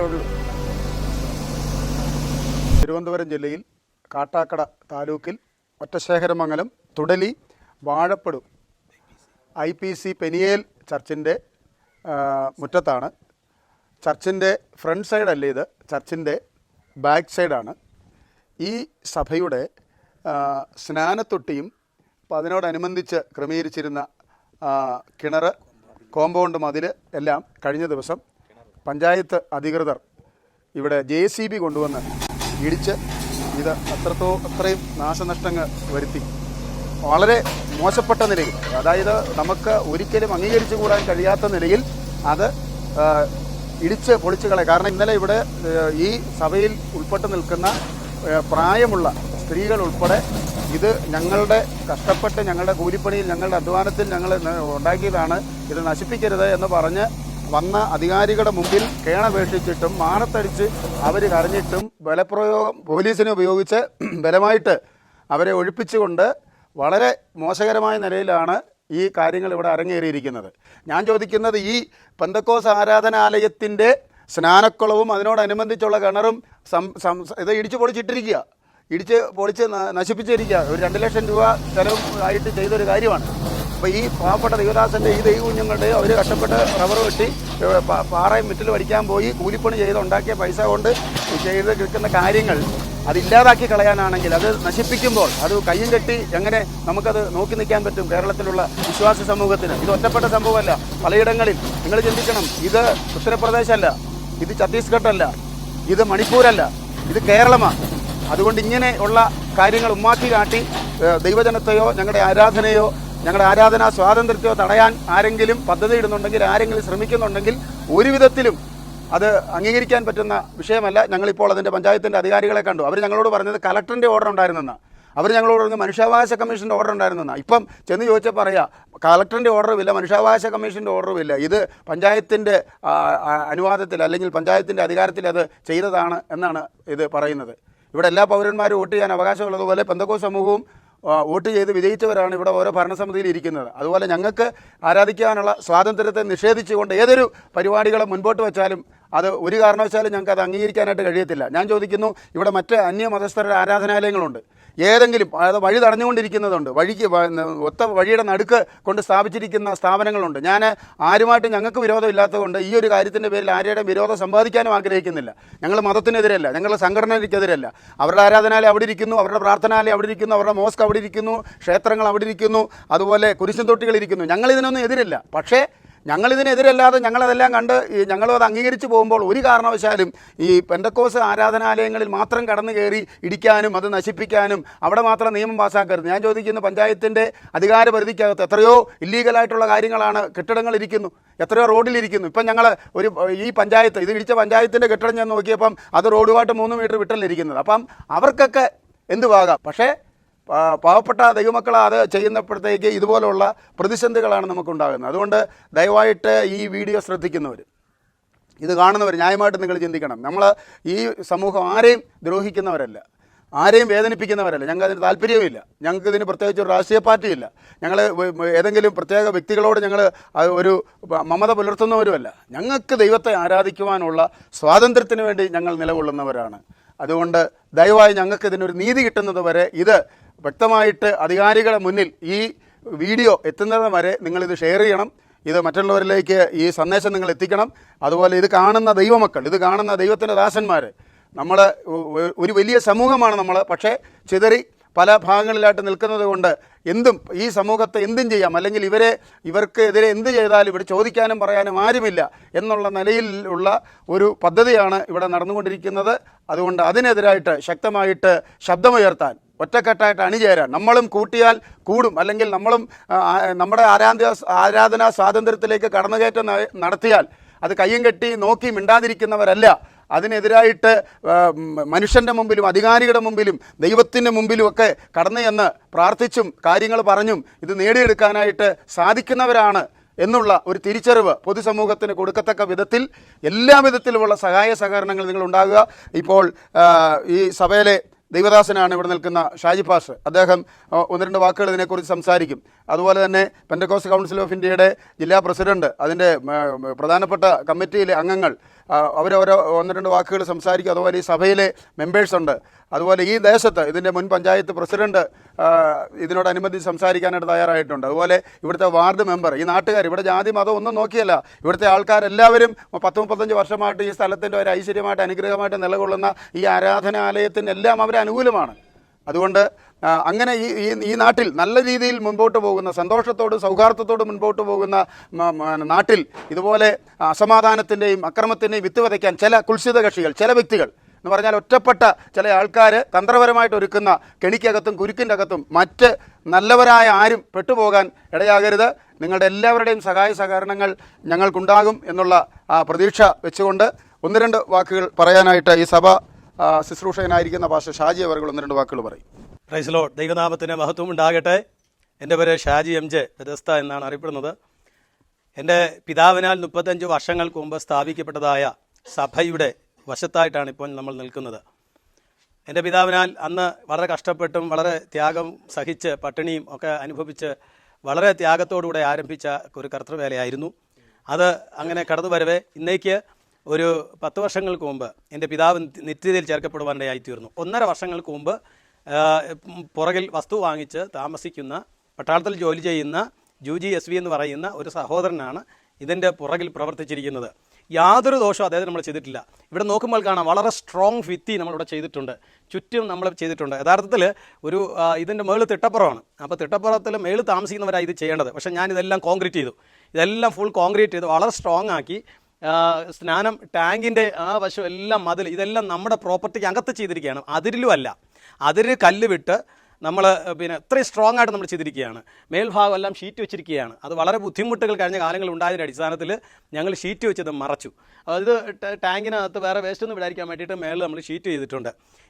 ഉള്ളൂ. തിരുവനന്തപുരം ജില്ലയിൽ കാട്ടാക്കട താലൂക്കിൽ Ottasekharamangalam Thudali Vazhappadu I P C Peniel ചർച്ചിന്റെ മുറ്റത്താണ്. ചർച്ചിന്റെ ഫ്രണ്ട് സൈഡല്ല ഇത്? ചർച്ചിന്റെ ബാക്ക് സൈഡാണ്. ഈ സഭയുടെ സ്നാനത്തൊട്ടിയും അതിനോടനുബന്ധിച്ച് ക്രമീകരിച്ചിരുന്ന കിണർ കോമ്പൗണ്ട് മതിൽ എല്ലാം കഴിഞ്ഞ ദിവസം പഞ്ചായത്ത് അധികൃതർ ഇവിടെ ജെ സി ബി കൊണ്ടുവന്ന് ഇടിച്ച് ഇത് അത്രത്തോ അത്രയും നാശനഷ്ടങ്ങൾ വരുത്തി. വളരെ മോശപ്പെട്ട നിലയിൽ അതായത് നമുക്ക് ഒരിക്കലും അംഗീകരിച്ചു കൂടാൻ കഴിയാത്ത നിലയിൽ അത് ഇടിച്ച് പൊളിച്ചു കളയും. കാരണം ഇന്നലെ ഇവിടെ ഈ സഭയിൽ ഉൾപ്പെട്ട് നിൽക്കുന്ന പ്രായമുള്ള സ്ത്രീകൾ ഉൾപ്പെടെ ഇത് ഞങ്ങളുടെ കഷ്ടപ്പെട്ട് ഞങ്ങളുടെ കൂലിപ്പണിയിൽ ഞങ്ങളുടെ അധ്വാനത്തിൽ ഞങ്ങൾ ഉണ്ടാക്കിയതാണ്. ഇത് നശിപ്പിക്കരുത് എന്ന് പറഞ്ഞ് വന്ന അധികാരികളുടെ മുമ്പിൽ കേണപേക്ഷിച്ചിട്ടും മാനത്തടിച്ച് അവർ കരഞ്ഞിട്ടും ബലപ്രയോഗം പോലീസിനെ ഉപയോഗിച്ച് ബലമായിട്ട് അവരെ ഒഴിപ്പിച്ചുകൊണ്ട് വളരെ മോശകരമായ നിലയിലാണ് ഈ കാര്യങ്ങൾ ഇവിടെ അരങ്ങേറിയിരിക്കുന്നത്. ഞാൻ ചോദിക്കുന്നത് ഈ പന്തക്കോസ് ആരാധനാലയത്തിന്റെ സ്നാനക്കുളവും അതിനോടനുബന്ധിച്ചുള്ള കിണറും ഇത് ഇടിച്ചു പൊളിച്ചിട്ടിരിക്കുക. ഇടിച്ച് പൊളിച്ച് നശിപ്പിച്ചിരിക്കുക. ഒരു രണ്ട് ലക്ഷം രൂപ ചെലവ് ആയിട്ട് ചെയ്തൊരു കാര്യമാണ്. അപ്പോൾ ഈ പാവപ്പെട്ട ദൈവദാസന്റെ ഈ ദൈവ കുഞ്ഞുങ്ങളുടെ അവർ കഷ്ടപ്പെട്ട് റബ്ബർ വെട്ടി പാറയും മിറ്റിൽ പഠിക്കാൻ പോയി കൂലിപ്പണി ചെയ്ത് ഉണ്ടാക്കിയ പൈസ കൊണ്ട് ചെയ്ത് കിട്ടുന്ന കാര്യങ്ങൾ അതില്ലാതാക്കി കളയാനാണെങ്കിൽ അത് നശിപ്പിക്കുമ്പോൾ അത് കയ്യും കെട്ടി എങ്ങനെ നമുക്കത് നോക്കി നിൽക്കാൻ പറ്റും കേരളത്തിലുള്ള വിശ്വാസ സമൂഹത്തിന്. ഇത് ഒറ്റപ്പെട്ട സംഭവമല്ല. പലയിടങ്ങളിൽ നിങ്ങൾ ചിന്തിക്കണം ഇത് ഉത്തർപ്രദേശല്ല ഇത് ഛത്തീസ്ഗഡ് അല്ല ഇത് മണിപ്പൂരല്ല ഇത് കേരളമാണ്. അതുകൊണ്ട് ഇങ്ങനെയുള്ള കാര്യങ്ങൾ ഉമ്മാക്കി കാട്ടി ദൈവജനത്തെയോ ഞങ്ങളുടെ ആരാധനയോ ഞങ്ങളുടെ ആരാധനാ സ്വാതന്ത്ര്യത്തെയോ തടയാൻ ആരെങ്കിലും പദ്ധതി ഇടുന്നുണ്ടെങ്കിൽ ആരെങ്കിലും ശ്രമിക്കുന്നുണ്ടെങ്കിൽ ഒരു വിധത്തിലും അത് അംഗീകരിക്കാൻ പറ്റുന്ന വിഷയമല്ല. ഞങ്ങളിപ്പോൾ അതിന്റെ പഞ്ചായത്തിന്റെ അധികാരികളെ കണ്ടു. അവർ ഞങ്ങളോട് പറഞ്ഞത് കലക്ടറിന്റെ ഓർഡർ ഉണ്ടായിരുന്നെന്ന്. അവർ ഞങ്ങളോട് പറഞ്ഞത് മനുഷ്യാവകാശ കമ്മീഷന്റെ ഓർഡർ ഉണ്ടായിരുന്നെന്ന്. ഇപ്പം ചെന്ന് ചോദിച്ചാൽ പറയാം കളക്ടറിന്റെ ഓർഡറും ഇല്ല മനുഷ്യാവകാശ കമ്മീഷന്റെ ഓർഡറും ഇല്ല. ഇത് പഞ്ചായത്തിന്റെ അനുവാദത്തിൽ അല്ലെങ്കിൽ പഞ്ചായത്തിന്റെ അധികാരത്തിൽ അത് ചെയ്തതാണ് എന്നാണ് ഇത് പറയുന്നത്. ഇവിടെ എല്ലാ പൗരന്മാരും വോട്ട് ചെയ്യാൻ അവകാശമുള്ളതുപോലെ പെന്തക്കോ സമൂഹവും വോട്ട് ചെയ്ത് വിജയിച്ചവരാണ് ഇവിടെ ഓരോ ഭരണസമിതിയിൽ ഇരിക്കുന്നത്. അതുപോലെ ഞങ്ങൾക്ക് ആരാധിക്കാനുള്ള സ്വാതന്ത്ര്യത്തെ നിഷേധിച്ചുകൊണ്ട് ഏതൊരു പരിപാടികളെ മുൻപോട്ട് വെച്ചാലും അത് ഒരു കാരണവശാലും ഞങ്ങൾക്ക് അത് അംഗീകരിക്കാനായിട്ട് കഴിയത്തില്ല. ഞാൻ ചോദിക്കുന്നു ഇവിടെ മറ്റ് അന്യ മതസ്ഥരുടെ ആരാധനാലയങ്ങളുണ്ട്. ഏതെങ്കിലും അതായത് വഴി തടഞ്ഞുകൊണ്ടിരിക്കുന്നതുണ്ട്. വഴിക്ക് ഒത്ത വഴിയുടെ നടുക്ക് കൊണ്ട് സ്ഥാപിച്ചിരിക്കുന്ന സ്ഥാപനങ്ങളുണ്ട്. ഞാൻ ആരുമായിട്ട് ഞങ്ങൾക്ക് വിരോധമില്ലാത്തതുകൊണ്ട് ഈ ഒരു കാര്യത്തിന്റെ പേരിൽ ആരുടെയും വിരോധം സമ്പാദിക്കാനും ആഗ്രഹിക്കുന്നില്ല. ഞങ്ങൾ മതത്തിനെതിരല്ല ഞങ്ങൾ സംഘടനയ്ക്കെതിരല്ല. അവരുടെ ആരാധനാലയം അവിടെ ഇരിക്കുന്നു അവരുടെ പ്രാർത്ഥനാലയം അവിടെ ഇരിക്കുന്നു അവരുടെ മോസ്ക് അവിടെ ഇരിക്കുന്നു ക്ഷേത്രങ്ങൾ അവിടെ ഇരിക്കുന്നു അതുപോലെ കുരിശും ഇരിക്കുന്നു. ഞങ്ങൾ ഇതിനൊന്നും എതിരില്ല. പക്ഷേ ഞങ്ങളിതിനെതിരല്ലാതെ ഞങ്ങളതെല്ലാം കണ്ട് ഞങ്ങളും അത് അംഗീകരിച്ച് പോകുമ്പോൾ ഒരു കാരണവശാലും ഈ പെന്തക്കോസ് ആരാധനാലയങ്ങളിൽ മാത്രം കടന്നു കയറി ഇടിക്കാനും അത് നശിപ്പിക്കാനും അവിടെ മാത്രം നിയമം പാസ്സാക്കരുത് ഞാൻ ചോദിക്കുന്ന പഞ്ചായത്തിന്റെ അധികാര പരിധിക്കകത്ത് എത്രയോ ഇല്ലീഗലായിട്ടുള്ള കാര്യങ്ങളാണ് കെട്ടിടങ്ങൾ ഇരിക്കുന്നു. എത്രയോ റോഡിലിരിക്കുന്നു ഇപ്പം ഞങ്ങൾ ഒരു ഈ പഞ്ചായത്ത് ഇത് ഇടിച്ച പഞ്ചായത്തിന്റെ കെട്ടിടം ഞാൻ നോക്കിയപ്പം അത് റോഡുമായിട്ട് മൂന്ന് മീറ്റർ വിട്ടല്ലിരിക്കുന്നത് അപ്പം അവർക്കൊക്കെ എന്തുവാകാം? പക്ഷേ പാവപ്പെട്ട ദൈവമക്കൾ അത് ചെയ്യുന്നപ്പോഴത്തേക്ക് ഇതുപോലുള്ള പ്രതിസന്ധികളാണ് നമുക്കുണ്ടാകുന്നത്. അതുകൊണ്ട് ദയവായിട്ട് ഈ വീഡിയോ ശ്രദ്ധിക്കുന്നവർ ഇത് കാണുന്നവർ ന്യായമായിട്ട് നിങ്ങൾ ചിന്തിക്കണം. നമ്മൾ ഈ സമൂഹം ആരെയും ദ്രോഹിക്കുന്നവരല്ല ആരെയും വേദനിപ്പിക്കുന്നവരല്ല. ഞങ്ങൾക്ക് അതിന് താല്പര്യവുമില്ല. ഞങ്ങൾക്ക് ഇതിന് പ്രത്യേകിച്ച് ഒരു രാഷ്ട്രീയ പാർട്ടിയില്ല. ഞങ്ങൾ ഏതെങ്കിലും പ്രത്യേക വ്യക്തികളോട് ഞങ്ങൾ ഒരു മമത പുലർത്തുന്നവരുമല്ല. ഞങ്ങൾക്ക് ദൈവത്തെ ആരാധിക്കുവാനുള്ള സ്വാതന്ത്ര്യത്തിന് വേണ്ടി ഞങ്ങൾ നിലകൊള്ളുന്നവരാണ്. അതുകൊണ്ട് ദയവായി ഞങ്ങൾക്ക് ഇതിനൊരു നീതി കിട്ടുന്നത് വരെ ഇത് വ്യക്തമായിട്ട് അധികാരികളുടെ മുന്നിൽ ഈ വീഡിയോ എത്തുന്നത് വരെ നിങ്ങളിത് ഷെയർ ചെയ്യണം. ഇത് മറ്റുള്ളവരിലേക്ക് ഈ സന്ദേശം നിങ്ങൾ എത്തിക്കണം. അതുപോലെ ഇത് കാണുന്ന ദൈവമക്കൾ ഇത് കാണുന്ന ദൈവത്തിന്റെ ദാസന്മാർ നമ്മൾ ഒരു വലിയ സമൂഹമാണ് നമ്മൾ പക്ഷേ ചിതറി പല ഭാഗങ്ങളിലായിട്ട് നിൽക്കുന്നത് കൊണ്ട് എന്തും ഈ സമൂഹത്തെ എന്തും ചെയ്യാം. അല്ലെങ്കിൽ ഇവരെ ഇവർക്ക് എതിരെ എന്ത് ചെയ്താലും ഇവിടെ ചോദിക്കാനും പറയാനും ആരുമില്ല എന്നുള്ള നിലയിലുള്ള ഒരു പദ്ധതിയാണ് ഇവിടെ നടന്നുകൊണ്ടിരിക്കുന്നത്. അതുകൊണ്ട് അതിനെതിരായിട്ട് ശക്തമായിട്ട് ശബ്ദമുയർത്താൻ ഒറ്റക്കെട്ടായിട്ട് അണിചേരാൻ. നമ്മളും കൂട്ടിയാൽ കൂടും. അല്ലെങ്കിൽ നമ്മളും നമ്മുടെ ആരാധ്യ ആരാധനാ സ്വാതന്ത്ര്യത്തിലേക്ക് കടന്നുകയറ്റം നടത്തിയാൽ അത് കയ്യും കെട്ടി നോക്കി മിണ്ടാതിരിക്കുന്നവരല്ല. അതിനെതിരായിട്ട് മനുഷ്യന്റെ മുമ്പിലും അധികാരികളുടെ മുമ്പിലും ദൈവത്തിന്റെ മുമ്പിലും ഒക്കെ കടന്നു ചെന്ന് പ്രാർത്ഥിച്ചും കാര്യങ്ങൾ പറഞ്ഞും ഇത് നേടിയെടുക്കാനായിട്ട് സാധിക്കുന്നവരാണ് എന്നുള്ള ഒരു തിരിച്ചറിവ് പൊതുസമൂഹത്തിന് കൊടുക്കത്തക്ക വിധത്തിൽ എല്ലാ വിധത്തിലുമുള്ള സഹായ സഹകരണങ്ങൾ നിങ്ങൾ ഉണ്ടാകുക ഇപ്പോൾ ഈ സഭയിലെ ദൈവദാസനാണ് ഇവിടെ നിൽക്കുന്ന ഷാജി പാഷ്. അദ്ദേഹം ഒന്ന് രണ്ട് വാക്കുകൾ ഇതിനെക്കുറിച്ച് സംസാരിക്കും. അതുപോലെ തന്നെ പെൻഡക്കോസ് കൗൺസിൽ ഓഫ് ഇന്ത്യയുടെ ജില്ലാ പ്രസിഡന്റ് അതിന്റെ പ്രധാനപ്പെട്ട കമ്മിറ്റിയിലെ അംഗങ്ങൾ അവരോരോ ഒന്ന് രണ്ട് വാക്കുകൾ സംസാരിക്കും. അതുപോലെ ഈ സഭയിലെ മെമ്പേഴ്സ് ഉണ്ട്. അതുപോലെ ഈ ദേശത്ത് ഇതിന്റെ മുൻ പഞ്ചായത്ത് പ്രസിഡന്റ് ഇതിനോടനുബന്ധിച്ച് സംസാരിക്കാനായിട്ട് തയ്യാറായിട്ടുണ്ട്. അതുപോലെ ഇവിടുത്തെ വാർഡ് മെമ്പർ ഈ നാട്ടുകാർ ഇവിടെ ജാതി മതം ഒന്നും നോക്കിയല്ല. ഇവിടുത്തെ ആൾക്കാരെല്ലാവരും പത്ത് മുപ്പത്തഞ്ച് വർഷമായിട്ട് ഈ സ്ഥലത്തിന്റെ ഒരു ഐശ്വര്യമായിട്ട് അനുഗ്രഹമായിട്ട് നിലകൊള്ളുന്ന ഈ ആരാധനാലയത്തിന് എല്ലാം അവർ അനുകൂലമാണ് അതുകൊണ്ട് അങ്ങനെ ഈ ഈ നാട്ടിൽ നല്ല രീതിയിൽ മുൻപോട്ട് പോകുന്ന സന്തോഷത്തോടും സൗഹാർദ്ദത്തോടും മുൻപോട്ട് പോകുന്ന നാട്ടിൽ ഇതുപോലെ അസമാധാനത്തിന്റെയും അക്രമത്തിന്റെയും വിത്ത് വിതയ്ക്കാൻ ചില കുൽസിത കക്ഷികൾ ചില വ്യക്തികൾ എന്ന് പറഞ്ഞാൽ ഒറ്റപ്പെട്ട ചില ആൾക്കാർ തന്ത്രപരമായിട്ട് ഒരുക്കുന്ന കെണിക്കകത്തും കുരുക്കിന്റെ അകത്തും മറ്റ് നല്ലവരായ ആരും പെട്ടുപോകാൻ ഇടയാകരുത്. നിങ്ങളുടെ എല്ലാവരുടെയും സഹായ സഹകരണങ്ങൾ ഞങ്ങൾക്കുണ്ടാകും എന്നുള്ള പ്രതീക്ഷ വെച്ചുകൊണ്ട് ഒന്ന് രണ്ട് വാക്കുകൾ പറയാനായിട്ട് ഈ സഭ ശുശ്രൂഷകനായിരിക്കുന്ന ഭാഷ ഷാജി അവർ ഒന്ന് രണ്ട് വാക്കുകൾ പറയും. പ്രൈസ് ലോഡ് ദൈവനാമത്തിന് മഹത്വം ഉണ്ടാകട്ടെ. എന്റെ പേര് ഷാജി എം ജെ ബെദസ്ത എന്നാണ് അറിയപ്പെടുന്നത്. എന്റെ പിതാവിനാൽ മുപ്പത്തഞ്ച് വർഷങ്ങൾക്ക് മുമ്പ് സ്ഥാപിക്കപ്പെട്ടതായ സഭയുടെ വശത്തായിട്ടാണ് ഇപ്പോൾ നമ്മൾ നിൽക്കുന്നത്. എന്റെ പിതാവിനാൽ അന്ന് വളരെ കഷ്ടപ്പെട്ടും വളരെ ത്യാഗം സഹിച്ച് പട്ടിണിയും ഒക്കെ അനുഭവിച്ച് വളരെ ത്യാഗത്തോടുകൂടെ ആരംഭിച്ച ഒരു കർത്തൃവേലയായിരുന്നു. അത് അങ്ങനെ കടന്നു വരവേ ഇന്നേക്ക് ഒരു പത്ത് വർഷങ്ങൾക്ക് മുമ്പ് എന്റെ പിതാവ് നിത്യതയിൽ ചേർക്കപ്പെടുവാനിടയായി തീർന്നു ഒന്നര വർഷങ്ങൾക്ക് മുമ്പ് പുറകിൽ വസ്തു വാങ്ങിച്ച് താമസിക്കുന്ന പട്ടാളത്തിൽ ജോലി ചെയ്യുന്ന ജു ജി എസ് വി എന്ന് പറയുന്ന ഒരു സഹോദരനാണ് ഇതിന്റെ പുറകിൽ പ്രവർത്തിച്ചിരിക്കുന്നത്. യാതൊരു ദോഷവും അദ്ദേഹത്തിന് നമ്മൾ ചെയ്തിട്ടില്ല. ഇവിടെ നോക്കുമ്പോൾ കാണാം വളരെ സ്ട്രോങ് ഭിത്തി നമ്മളിവിടെ ചെയ്തിട്ടുണ്ട്. ചുറ്റും നമ്മൾ ചെയ്തിട്ടുണ്ട്. യഥാർത്ഥത്തിൽ ഒരു ഇതിന്റെ മേളിൽ തിട്ടപ്പുറമാണ്. അപ്പോൾ തിട്ടപ്പുറത്തിൽ മേളിൽ താമസിക്കുന്നവരാണ് ഇത് ചെയ്യേണ്ടത്. പക്ഷേ ഞാൻ ഇതെല്ലാം കോൺക്രീറ്റ് ചെയ്തു. ഇതെല്ലാം ഫുൾ കോൺക്രീറ്റ് ചെയ്ത്. വളരെ സ്ട്രോങ് ആക്കി സ്നാനം ടാങ്കിന്റെ ആ വശം എല്ലാം മതിൽ ഇതെല്ലാം നമ്മുടെ പ്രോപ്പർട്ടിക്ക് അകത്ത് ചെയ്തിരിക്കുകയാണ്. അതിരിലും അല്ല. അതിര് കല്ല് വിട്ട് നമ്മൾ പിന്നെ ഇത്രയും സ്ട്രോങ് ആയിട്ട് നമ്മൾ ചെയ്തിരിക്കുകയാണ്. മേൽഭാഗം എല്ലാം ഷീറ്റ് വെച്ചിരിക്കുകയാണ്. അത് വളരെ ബുദ്ധിമുട്ടുകൾ കഴിഞ്ഞ കാലങ്ങൾ ഉണ്ടായതിന്റെ അടിസ്ഥാനത്തിൽ ഞങ്ങൾ ഷീറ്റ് വെച്ചത് മറച്ചു. അത് ടാങ്കിനകത്ത് വേറെ വേസ്റ്റ് ഒന്നും വിടാതിരിക്കാൻ വേണ്ടിയിട്ട് മേളിൽ നമ്മൾ ഷീറ്റ് ചെയ്തിട്ടുണ്ട്.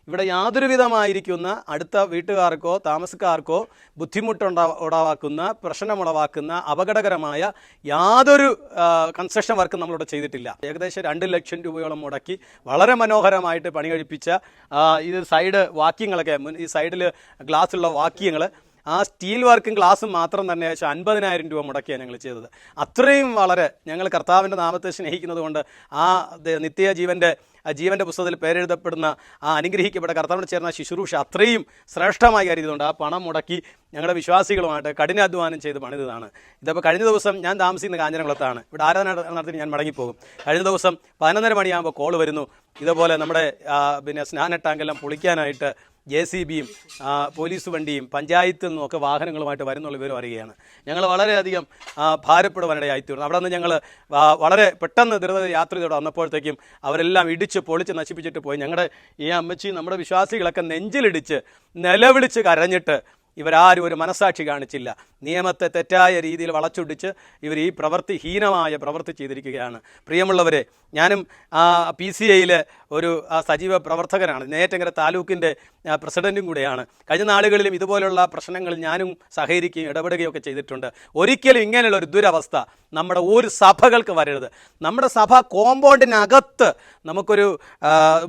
ഇവിടെ യാതൊരു വിധമായിരിക്കുന്ന അടുത്ത വീട്ടുകാർക്കോ താമസക്കാർക്കോ ബുദ്ധിമുട്ടുണ്ടാ ഉളവാക്കുന്ന പ്രശ്നമുളവാക്കുന്ന അപകടകരമായ യാതൊരു കൺസ്ട്രക്ഷൻ വർക്കും നമ്മളിവിടെ ചെയ്തിട്ടില്ല. ഏകദേശം രണ്ട് ലക്ഷം രൂപയോളം മുടക്കി വളരെ മനോഹരമായിട്ട് പണി കഴിപ്പിച്ച ഇത് സൈഡ് വാക്യങ്ങളൊക്കെ ഈ സൈഡിൽ ഗ്ലാസ്സുള്ള വാക്യങ്ങൾ ആ സ്റ്റീൽ വർക്കും ഗ്ലാസും മാത്രം തന്നെ ഏകദേശം അൻപതിനായിരം രൂപ മുടക്കിയാണ് ഞങ്ങൾ ചെയ്തത്. അത്രയും വളരെ ഞങ്ങൾ കർത്താവിന്റെ നാമത്തെ സ്നേഹിക്കുന്നത് കൊണ്ട് ആ ദ- നിത്യ ജീവന്റെ പുസ്തകത്തിൽ പേരെഴുതപ്പെടുന്ന ആ അനുഗ്രഹിക്കപ്പെട്ട കർത്താവിന് ചേർന്ന ശുശ്രൂഷ അത്രയും ശ്രേഷ്ഠമായി കരുതുന്നുണ്ട് ആ പണം മുടക്കി ഞങ്ങളുടെ വിശ്വാസികളുമായിട്ട് കഠിനാധ്വാനം ചെയ്ത് പണിതാണ് ഇതിപ്പോൾ കഴിഞ്ഞ ദിവസം ഞാൻ താമസിക്കുന്ന കാഞ്ഞിരംകുളത്താണ്. ഇവിടെ ആരാധന നടത്തി ഞാൻ മടങ്ങിപ്പോകും കഴിഞ്ഞ ദിവസം പതിനൊന്നര മണിയാകുമ്പോൾ കോൾ വരുന്നു. ഇതുപോലെ നമ്മുടെ പിന്നെ സ്നാന ടാങ്കെല്ലാം പൊളിക്കാനായിട്ട് ജെ സി ബിയും പോലീസ് വണ്ടിയും പഞ്ചായത്തിൽ നിന്നും ഒക്കെ വാഹനങ്ങളുമായിട്ട് വരുന്നുള്ള വിവരം അറിയുകയാണ്. ഞങ്ങൾ വളരെയധികം ഭാരപ്പെടുവാനിടയായി ഭാരപ്പെടുവാനിടയായിത്തീർന്നു. അവിടെ നിന്ന് ഞങ്ങൾ വളരെ പെട്ടെന്ന് ധൃത യാത്ര ചെയ്തോടെ വന്നപ്പോഴത്തേക്കും അവരെല്ലാം ഇടിച്ച് പൊളിച്ച് നശിപ്പിച്ചിട്ട് പോയി. ഞങ്ങളുടെ ഈ അമ്മച്ചി നമ്മുടെ വിശ്വാസികളൊക്കെ നെഞ്ചിലിടിച്ച് നിലവിളിച്ച് കരഞ്ഞിട്ട് ഇവരാരും ഒരു മനസാക്ഷി കാണിച്ചില്ല. നിയമത്തെ തെറ്റായ രീതിയിൽ വളച്ചൊടിച്ച് ഇവർ ഈ പ്രവൃത്തി ഹീനമായ പ്രവൃത്തി ചെയ്തിരിക്കുകയാണ്. പ്രിയമുള്ളവരെ ഞാനും പി സി ഐയിലെ ഒരു സജീവ പ്രവർത്തകനാണ്. നേറ്റങ്കര താലൂക്കിന്റെ പ്രസിഡന്റും കൂടെയാണ്. കഴിഞ്ഞ നാളുകളിലും ഇതുപോലുള്ള പ്രശ്നങ്ങൾ ഞാനും സഹകരിക്കുകയും ഇടപെടുകയൊക്കെ ചെയ്തിട്ടുണ്ട്. ഒരിക്കലും ഇങ്ങനെയുള്ള ഒരു ദുരവസ്ഥ നമ്മുടെ ഒരു സഭകൾക്ക് വരരുത്. നമ്മുടെ സഭ കോമ്പൗണ്ടിനകത്ത് നമുക്കൊരു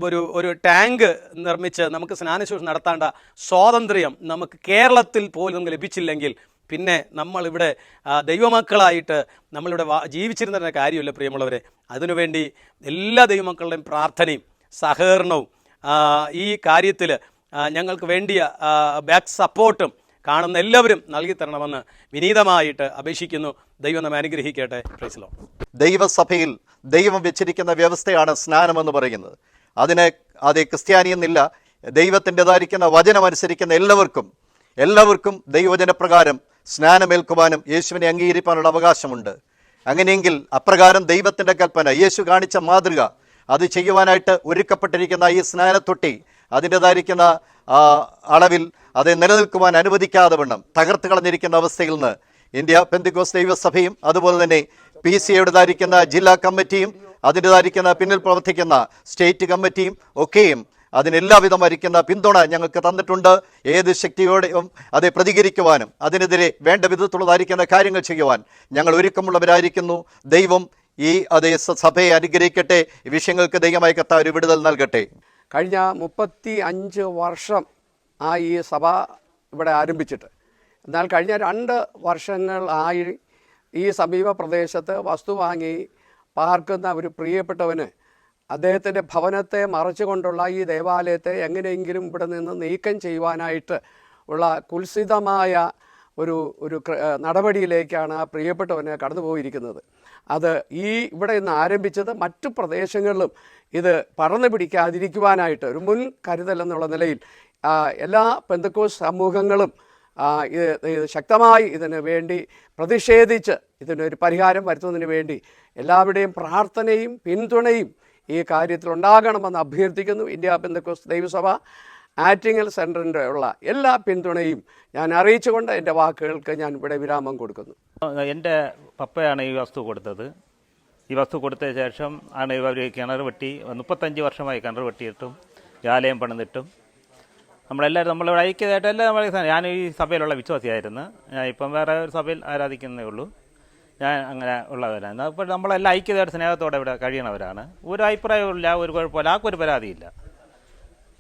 ഒരു ഒരു ടാങ്ക് നിർമ്മിച്ച് നമുക്ക് സ്നാനശുശ്രൂഷ നടത്താണ്ട സ്വാതന്ത്ര്യം നമുക്ക് കേരളത്തിൽ പോലും നമുക്ക് ലഭിച്ചില്ലെങ്കിൽ പിന്നെ നമ്മളിവിടെ ദൈവമക്കളായിട്ട് നമ്മളിവിടെ ജീവിച്ചിരുന്ന കാര്യമില്ല പ്രിയമുള്ളവരെ. അതിനുവേണ്ടി എല്ലാ ദൈവമക്കളുടെയും പ്രാർത്ഥനയും സഹകരണവും ഈ കാര്യത്തിൽ ഞങ്ങൾക്ക് വേണ്ടിയ ബാക്ക് സപ്പോർട്ടും കാണുന്ന എല്ലാവരും നൽകി തരണമെന്ന് വിനീതമായിട്ട് അപേക്ഷിക്കുന്നു. ദൈവം നമ്മെ അനുഗ്രഹിക്കട്ടെ. പ്രൈസ്ലോ ദൈവസഭയിൽ ദൈവം വെച്ചിരിക്കുന്ന വ്യവസ്ഥയാണ് സ്നാനമെന്ന് പറയുന്നത്. അതിന് അത് ക്രിസ്ത്യാനിയെന്നില്ല ദൈവത്തിന്റെതായിരിക്കുന്ന വചനമനുസരിക്കുന്ന എല്ലാവർക്കും എല്ലാവർക്കും ദൈവവചനപ്രകാരം സ്നാനമേൽക്കുവാനും യേശുവിനെ അംഗീകരിക്കാനുള്ള അവകാശമുണ്ട്. അങ്ങനെയെങ്കിൽ അപ്രകാരം ദൈവത്തിന്റെ കൽപ്പന യേശു കാണിച്ച മാതൃക അത് ചെയ്യുവാനായിട്ട് ഒരുക്കപ്പെട്ടിരിക്കുന്ന ഈ സ്നാനത്തൊട്ടി അതിന്റെതായിരിക്കുന്ന അളവിൽ അത് നിലനിൽക്കുവാൻ അനുവദിക്കാതെ വണ്ണം തകർത്ത് കളഞ്ഞിരിക്കുന്ന അവസ്ഥയിൽ നിന്ന് ഇന്ത്യ പെന്തിക്കോസ് ദൈവസഭയും അതുപോലെ തന്നെ പി സി എയുടേതായിരിക്കുന്ന ജില്ലാ കമ്മിറ്റിയും അതിന്റെതായിരിക്കുന്ന പിന്നിൽ പ്രവർത്തിക്കുന്ന സ്റ്റേറ്റ് കമ്മിറ്റിയും ഒക്കെയും അതിനെല്ലാവിധമായിരിക്കുന്ന പിന്തുണ ഞങ്ങൾക്ക് തന്നിട്ടുണ്ട്. ഏത് ശക്തിയോടെയും അതെ പ്രതികരിക്കുവാനും അതിനെതിരെ വേണ്ട വിധത്തിലുള്ളതായിരിക്കുന്ന കാര്യങ്ങൾ ചെയ്യുവാൻ ഞങ്ങൾ ഒരുക്കമുള്ളവരായിരിക്കുന്നു. ദൈവം ഈ അതേ സഭയെ അനുഗ്രഹിക്കട്ടെ. വിഷയങ്ങൾക്ക് ദൈവമായി കത്ത ഒരു വിടുതൽ നൽകട്ടെ. കഴിഞ്ഞ മുപ്പത്തി അഞ്ച് വർഷം ആ ഈ സഭ ഇവിടെ ആരംഭിച്ചിട്ട്. എന്നാൽ കഴിഞ്ഞ രണ്ട് വർഷങ്ങളായി ഈ സമീപ പ്രദേശത്ത് വസ്തു വാങ്ങി പാർക്കുന്ന ഒരു പ്രിയപ്പെട്ടവന് അദ്ദേഹത്തിന്റെ ഭവനത്തെ മറച്ചുകൊണ്ടുള്ള ഈ ദേവാലയത്തെ എങ്ങനെയെങ്കിലും ഇവിടെ നിന്ന് നീക്കം ചെയ്യുവാനായിട്ട് ഉള്ള കുൽസിതമായ ഒരു ഒരു നടപടിയിലേക്കാണ് ആ പ്രിയപ്പെട്ടവന് കടന്നുപോയിരിക്കുന്നത്. അത് ഈ ഇവിടെ നിന്ന് ആരംഭിച്ചത് മറ്റു പ്രദേശങ്ങളിലും ഇത് പടർന്നു പിടിക്കാതിരിക്കുവാനായിട്ട് ഒരു മുൻ കരുതൽ എന്നുള്ള നിലയിൽ എല്ലാ പെന്തക്കോസ് സമൂഹങ്ങളും ഇത് ശക്തമായി ഇതിനു വേണ്ടി പ്രതിഷേധിച്ച് ഇതിനൊരു പരിഹാരം വരുത്തുന്നതിന് വേണ്ടി എല്ലാവരുടെയും പ്രാർത്ഥനയും പിന്തുണയും ഈ കാര്യത്തിൽ ഉണ്ടാകണമെന്ന് അഭ്യർത്ഥിക്കുന്നു ഇന്ത്യ പെന്തക്കോസ് ദൈവസഭ. ആറ്റിങ്ങൽ സെന്ററിന്റെ ഉള്ള എല്ലാ പിന്തുണയും ഞാൻ അറിയിച്ചുകൊണ്ട് എന്റെ വാക്കുകൾക്ക് ഞാൻ ഇവിടെ വിരാമം കൊടുക്കുന്നു. എന്റെ പപ്പയാണ് ഈ വസ്തു കൊടുത്തത്. ഈ വസ്തു കൊടുത്ത ശേഷം ആണ് ഇവർ കിണർ വെട്ടി മുപ്പത്തഞ്ച് വർഷമായി കിണർ വെട്ടിയിട്ടും ജാലയം പണിതിട്ടും. നമ്മളെല്ലാവരും നമ്മളിവിടെ ഐക്യതായിട്ട് എല്ലാം നമ്മൾ ഞാൻ ഈ സഭയിലുള്ള വിശ്വാസിയായിരുന്നു. ഞാൻ ഇപ്പം വേറെ ഒരു സഭയിൽ ആരാധിക്കുന്നേ ഉള്ളൂ. ഞാൻ അങ്ങനെ ഉള്ളവരാണ് ഇപ്പോൾ നമ്മളെല്ലാം ഐക്യതയുടെ സ്നേഹത്തോടെ ഇവിടെ കഴിയണവരാണ്. ഒരു അഭിപ്രായമില്ല ഒരു കുഴപ്പമില്ല ആർക്കൊരു പരാതിയില്ല.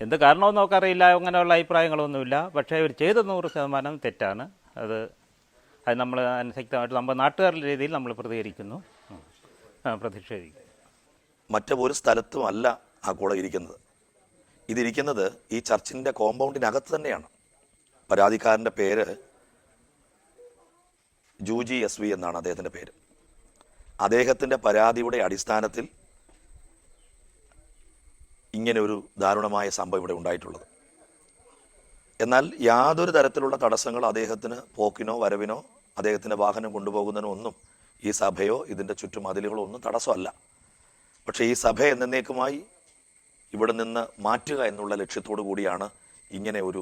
എന്ത് കാരണമെന്ന് നമുക്കറിയില്ല അങ്ങനെയുള്ള അഭിപ്രായങ്ങളൊന്നുമില്ല. പക്ഷേ ഇവർ ചെയ്ത നൂറ് ശതമാനം തെറ്റാണ്. അത് അത് നമ്മൾ അനുസക്തമായിട്ട് നമ്മൾ നാട്ടുകാരുടെ രീതിയിൽ നമ്മൾ പ്രതികരിക്കുന്നു. പ്രതിഷേധിക്കുന്നു. മറ്റു ഒരു സ്ഥലത്തും അല്ല ആ കൂടെ ഇരിക്കുന്നത്. ഇതിരിക്കുന്നത് ഈ ചർച്ചിന്റെ കോമ്പൗണ്ടിനകത്ത് തന്നെയാണ്. പരാതിക്കാരന്റെ പേര് ജൂജി എസ് വി എന്നാണ് അദ്ദേഹത്തിന്റെ പേര്. അദ്ദേഹത്തിന്റെ പരാതിയുടെ അടിസ്ഥാനത്തിൽ ഇങ്ങനെ ഒരു ദാരുണമായ സംഭവം ഇവിടെ ഉണ്ടായിട്ടുള്ളത്. എന്നാൽ യാതൊരു തരത്തിലുള്ള തടസ്സങ്ങൾ അദ്ദേഹത്തിന് പോക്കിനോ വരവിനോ അദ്ദേഹത്തിന്റെ വാഹനം കൊണ്ടുപോകുന്നതിനോ ഒന്നും ഈ സഭയോ ഇതിന്റെ ചുറ്റും ചുറ്റുമതിലുകളോ ഒന്നും തടസ്സമല്ല. പക്ഷേ ഈ സഭ എന്നേക്കുമായി ഇവിടെ നിന്ന് മാറ്റുക എന്നുള്ള ലക്ഷ്യത്തോടു കൂടിയാണ് ഇങ്ങനെ ഒരു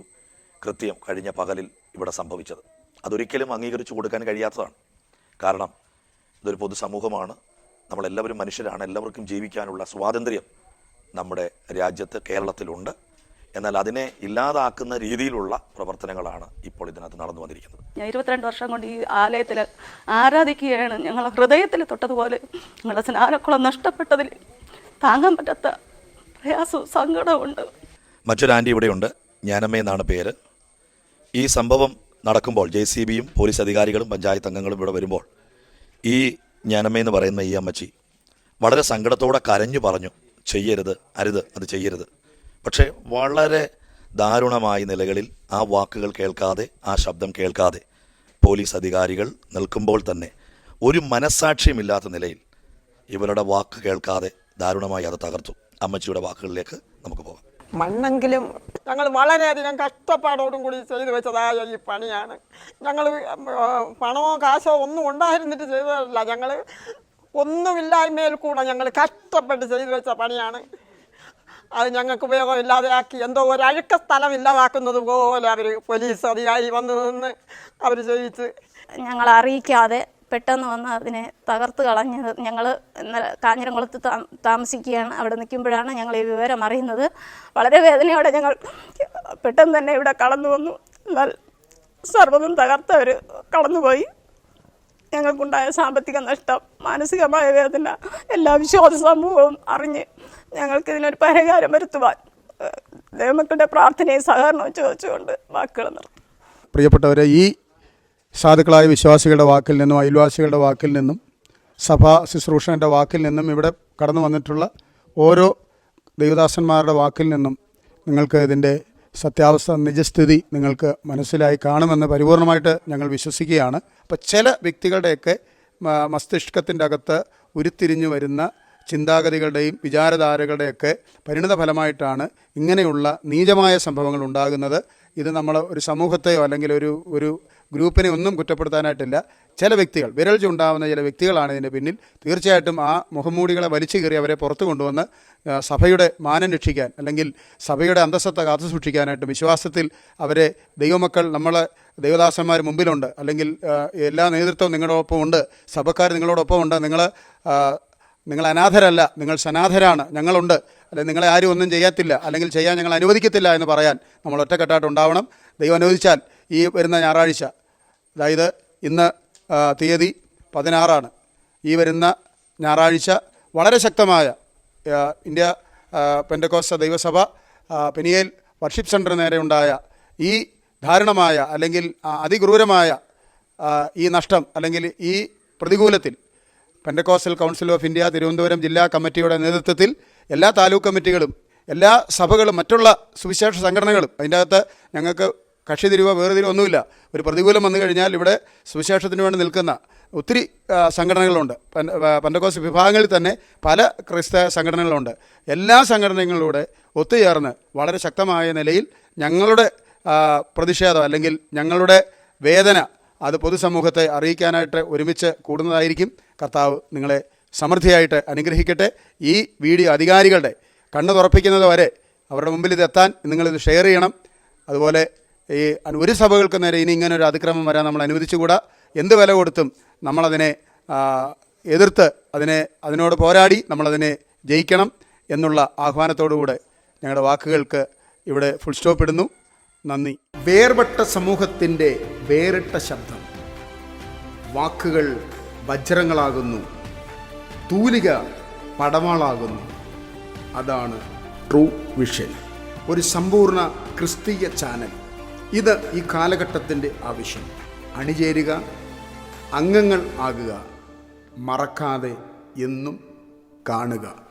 കൃത്യം കഴിഞ്ഞ പകലിൽ ഇവിടെ സംഭവിച്ചത്. അതൊരിക്കലും അംഗീകരിച്ചു കൊടുക്കാൻ കഴിയാത്തതാണ്. കാരണം ഇതൊരു പൊതുസമൂഹമാണ് നമ്മളെല്ലാവരും മനുഷ്യരാണ്. എല്ലാവർക്കും ജീവിക്കാനുള്ള സ്വാതന്ത്ര്യം നമ്മുടെ രാജ്യത്ത് കേരളത്തിലുണ്ട്. എന്നാൽ അതിനെ ഇല്ലാതാക്കുന്ന രീതിയിലുള്ള പ്രവർത്തനങ്ങളാണ് ഇപ്പോൾ ഇതിനകത്ത് നടന്നു വന്നിരിക്കുന്നത്. ഞാൻ ഇരുപത്തിരണ്ട് വർഷം കൊണ്ട് ഈ ആലയത്തിൽ ആരാധിക്കുകയാണ്. ഞങ്ങളെ ഹൃദയത്തിൽ തൊട്ടതുപോലെ ഞങ്ങളുടെ സ്നാനക്കുളം നഷ്ടപ്പെട്ടതിൽ താങ്ങാൻ പറ്റാത്ത പ്രയാസവും സങ്കടമുണ്ട് മറ്റൊരു ആന്റി ഇവിടെയുണ്ട്. ജ്ഞാനമ്മ എന്നാണ് പേര്. ഈ സംഭവം നടക്കുമ്പോൾ ജെ സി ബിയും പോലീസ് അധികാരികളും പഞ്ചായത്ത് അംഗങ്ങളും ഇവിടെ വരുമ്പോൾ ഈ ഞാനമ്മയെന്ന് പറയുന്ന ഈ അമ്മച്ചി വളരെ സങ്കടത്തോടെ കരഞ്ഞു പറഞ്ഞു ചെയ്യരുത് അരുത് അത് ചെയ്യരുത്. പക്ഷേ വളരെ ദാരുണമായ നിലകളിൽ ആ വാക്കുകൾ കേൾക്കാതെ ആ ശബ്ദം കേൾക്കാതെ പോലീസ് അധികാരികൾ നിൽക്കുമ്പോൾ തന്നെ ഒരു മനസ്സാക്ഷ്യമില്ലാത്ത നിലയിൽ ഇവരുടെ വാക്ക് കേൾക്കാതെ ദാരുണമായി അത് തകർത്തു. അമ്മച്ചിയുടെ വാക്കുകളിലേക്ക് നമുക്ക് പോകാം. മണ്ണെങ്കിലും ഞങ്ങൾ വളരെയധികം കഷ്ടപ്പാടോടും കൂടി ചെയ്തു വെച്ചതായ ഈ പണിയാണ്. ഞങ്ങൾ പണമോ കാശോ ഒന്നും ഉണ്ടായിരുന്നിട്ട് ചെയ്തതല്ല. ഞങ്ങൾ ഒന്നുമില്ലായ്മയിൽ കൂടെ ഞങ്ങൾ കഷ്ടപ്പെട്ട് ചെയ്തു വെച്ച പണിയാണ്. അത് ഞങ്ങൾക്ക് ഉപയോഗമില്ലാതെ ആക്കി എന്തോ ഒരു അഴുക്ക സ്ഥലം ഇല്ലാതാക്കുന്നത് പോലെ അവർ പോലീസ് അധികാരി വന്നു നിന്ന് അവർ ചെയ്യിച്ച്. ഞങ്ങൾ അറിയിക്കാതെ പെട്ടെന്ന് വന്ന് അതിനെ തകർത്ത് കളഞ്ഞത് ഞങ്ങൾ ഇന്നലെ കാഞ്ഞിരംകുളത്ത് താമസിക്കുകയാണ്. അവിടെ നിൽക്കുമ്പോഴാണ് ഞങ്ങൾ ഈ വിവരം അറിയുന്നത്. വളരെ വേദനയോടെ ഞങ്ങൾ പെട്ടെന്ന് തന്നെ ഇവിടെ കടന്നു വന്നു. എന്നാൽ സർവതും തകർത്തവർ കടന്നുപോയി. ഞങ്ങൾക്കുണ്ടായ സാമ്പത്തിക നഷ്ടം മാനസികമായ വേദന എല്ലാ വിശ്വാസ സമൂഹവും അറിഞ്ഞ് ഞങ്ങൾക്ക് ഇതിനൊരു പരിഹാരം വരുത്തുവാൻ ദൈവമക്കളുടെ പ്രാർത്ഥനയും സഹകരണവും ചോദിച്ചുകൊണ്ട് വാക്കുകൾ നിർത്തും പ്രിയപ്പെട്ടവരെ ഈ സാധുക്കളായ വിശ്വാസികളുടെ വാക്കിൽ നിന്നും അയൽവാസികളുടെ വാക്കിൽ നിന്നും സഭാ ശുശ്രൂഷകന്റെ വാക്കിൽ നിന്നും ഇവിടെ കടന്നു വന്നിട്ടുള്ള ഓരോ ദൈവദാസന്മാരുടെ വാക്കിൽ നിന്നും നിങ്ങൾക്ക് ഇതിന്റെ സത്യാവസ്ഥ നിജസ്ഥിതി നിങ്ങൾക്ക് മനസ്സിലായി കാണുമെന്ന് പരിപൂർണമായിട്ട് ഞങ്ങൾ വിശ്വസിക്കുകയാണ്. അപ്പോൾ ചില വ്യക്തികളുടെയൊക്കെ മസ്തിഷ്കത്തിന്റെ അകത്ത് ഉരുത്തിരിഞ്ഞു വരുന്ന ചിന്താഗതികളുടെയും വിചാരധാരകളുടെയൊക്കെ പരിണിത ഫലമായിട്ടാണ് ഇങ്ങനെയുള്ള നീചമായ സംഭവങ്ങൾ ഉണ്ടാകുന്നത്. ഇത് നമ്മൾ ഒരു സമൂഹത്തെയോ അല്ലെങ്കിൽ ഒരു ഒരു ഗ്രൂപ്പിനെ ഒന്നും കുറ്റപ്പെടുത്താനായിട്ടില്ല. ചില വ്യക്തികൾ വിരൽ ചൂണ്ടാവുന്ന ചില വ്യക്തികളാണ് ഇതിന്റെ പിന്നിൽ. തീർച്ചയായിട്ടും ആ മുഖംമൂടികളെ വലിച്ചു കയറി അവരെ പുറത്തു കൊണ്ടുവന്ന് സഭയുടെ മാനം രക്ഷിക്കാൻ അല്ലെങ്കിൽ സഭയുടെ അന്തസ്സത്ത കാത്തു സൂക്ഷിക്കാനായിട്ട് വിശ്വാസത്തിൽ അവരെ ദൈവമക്കൾ നമ്മളെ ദൈവദാസന്മാർ മുമ്പിലുണ്ട്. അല്ലെങ്കിൽ എല്ലാ നേതൃത്വവും നിങ്ങളോടൊപ്പം ഉണ്ട്. സഭക്കാർ നിങ്ങളോടൊപ്പം ഉണ്ട്. നിങ്ങൾ നിങ്ങൾ അനാഥരല്ല. നിങ്ങൾ സനാഥരാണ്. ഞങ്ങളുണ്ട്. അല്ലെങ്കിൽ നിങ്ങളെ ആരും ഒന്നും ചെയ്യത്തില്ല. അല്ലെങ്കിൽ ചെയ്യാൻ ഞങ്ങൾ അനുവദിക്കത്തില്ല എന്ന് പറയാൻ നമ്മൾ ഒറ്റക്കെട്ടായിട്ട് ഉണ്ടാവണം. ദൈവം അനുവദിച്ചാൽ ഈ വരുന്ന ഞായറാഴ്ച അതായത് ഇന്ന് തീയതി പതിനാറാണ്. ഈ വരുന്ന ഞായറാഴ്ച വളരെ ശക്തമായ ഇന്ത്യ പെൻഡക്കോസ്റ്റ ദൈവസഭ പെനിയൽ വർഷിപ്പ് സെന്റർ നേരെ ഉണ്ടായ ഈ ദാരുണമായ അല്ലെങ്കിൽ അതിക്രൂരമായ ഈ നഷ്ടം അല്ലെങ്കിൽ ഈ പ്രതികൂലത്തിൽ Pentecostal council of India Thiruvananthapuram ജില്ലാ കമ്മിറ്റിയുടെ നേതൃത്വത്തിൽ എല്ലാ താലൂക്ക് കമ്മിറ്റികളും എല്ലാ സഭകളും മറ്റുള്ള സുവിശേഷ സംഘടനകളും അതിന്റെ അകത്ത് ഞങ്ങൾക്ക് കക്ഷി തിരിവോ വേറെ ഒന്നുമില്ല. ഒരു പ്രതികൂലം വന്നു കഴിഞ്ഞാൽ ഇവിടെ സുവിശേഷത്തിന് വേണ്ടി നിൽക്കുന്ന ഒത്തിരി സംഘടനകളുണ്ട്. പന്തക്കോസ് വിഭാഗങ്ങളിൽ തന്നെ പല ക്രിസ്ത സംഘടനകളുണ്ട്. എല്ലാ സംഘടനകളിലൂടെ ഒത്തുചേർന്ന് വളരെ ശക്തമായ നിലയിൽ ഞങ്ങളുടെ പ്രതിഷേധം അല്ലെങ്കിൽ ഞങ്ങളുടെ വേദന അത് പൊതുസമൂഹത്തെ അറിയിക്കാനായിട്ട് ഒരുമിച്ച് കൂടുന്നതായിരിക്കും. കർത്താവ് നിങ്ങളെ സമൃദ്ധിയായിട്ട് അനുഗ്രഹിക്കട്ടെ. ഈ വീഡിയോ അധികാരികളുടെ കണ്ണു തുറപ്പിക്കുന്നത് വരെ അവരുടെ മുമ്പിൽ ഇതെത്താൻ നിങ്ങളിത് ഷെയർ ചെയ്യണം. അതുപോലെ ഈ ഒരു സഭകൾക്ക് നേരെ ഇനി ഇങ്ങനെ ഒരു അതിക്രമം വരാൻ നമ്മൾ അനുവദിച്ചുകൂടാ? എന്ത് വില കൊടുത്തും നമ്മളതിനെ എതിർത്ത് അതിനെ അതിനോട് പോരാടി നമ്മളതിനെ ജയിക്കണം എന്നുള്ള ആഹ്വാനത്തോടുകൂടെ ഞങ്ങളുടെ വാക്കുകൾക്ക് ഇവിടെ ഫുൾ സ്റ്റോപ്പ് ഇടുന്നു. നന്ദി. വേർപെട്ട സമൂഹത്തിന്റെ വേറിട്ട ശബ്ദം. വാക്കുകൾ വജ്രങ്ങളാകുന്നു. തൂലിക പടവാളാകുന്നു. അതാണ് ട്രൂ വിഷൻ. ഒരു സമ്പൂർണ ക്രിസ്തീയ ചാനൽ. ഇത് ഈ കാലഘട്ടത്തിന്റെ ആവശ്യം. അണിചേരുക അംഗങ്ങൾ ആകുക മറക്കാതെ എന്നും കാണുക.